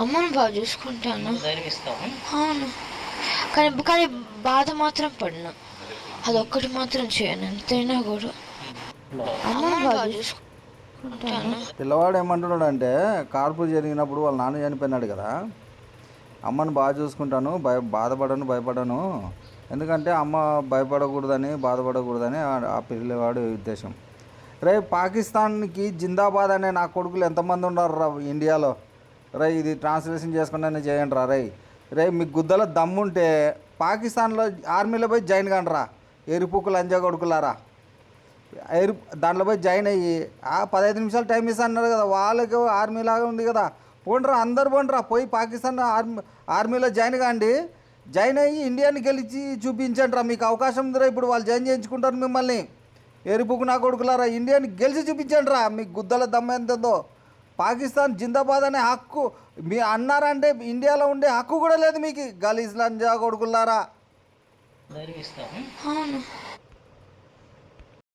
అమ్మని బాగా చూసుకుంటాను. అవును. కానీ కానీ బాధ మాత్రం పడినా. అదొక్కటి మాత్రం చేయను ఎంతైనా కూడా. అమ్మని బాగా చూసుకుంటాను. పిల్లవాడు ఏమంటున్నాడు అంటే కార్పు జరిగినప్పుడు వాళ్ళ నాన్న చనిపోయినాడు కదా. అమ్మని బాగా చూసుకుంటాను భయ బాధపడను భయపడను. ఎందుకంటే అమ్మ భయపడకూడదని బాధపడకూడదని ఆ- పిల్లవాడి ఉద్దేశం. రే పాకిస్తాన్కి జిందాబాద్ అనే నా కొడుకులు ఎంతమంది ఉన్నారు రా ఇండియాలో? రే ఇది ట్రాన్స్లేషన్ చేసుకుని చేయండి రా రే. రే మీకు గుద్దల దమ్ముంటే పాకిస్తాన్లో ఆర్మీలో పోయి జాయిన్ కండి రా ఎరుపుకు లంజా కొడుకులారా. ఎరు దాంట్లో పోయి జాయిన్ అయ్యి ఆ పదహైదు నిమిషాలు టైం ఇస్తా అన్నారు కదా వాళ్ళకి ఆర్మీ లాగా ఉంది కదా. పోండ్రా అందరు పోండ్రా పోయి పాకిస్తాన్ ఆర్మీ ఆర్మీలో జాయిన్ కాండి. జాయిన్ అయ్యి ఇండియాని గెలిచి చూపించండి రా మీకు అవకాశం ఉందిరా ఇప్పుడు వాళ్ళు జాయిన్ చేయించుకుంటారు మిమ్మల్ని. ఎరుపుకు నా కొడుకులారా ఇండియాని గెలిచి చూపించండి రా మీకు గుద్దల దమ్మ ఎంత ఉందో పాకిస్తాన్ జిందాబాద్ అనే హక్కు మీ అన్నారంటే ఇండియాలో ఉండే హక్కు కూడా లేదు మీకు. గలీజ్ లంజా కొడుకులారా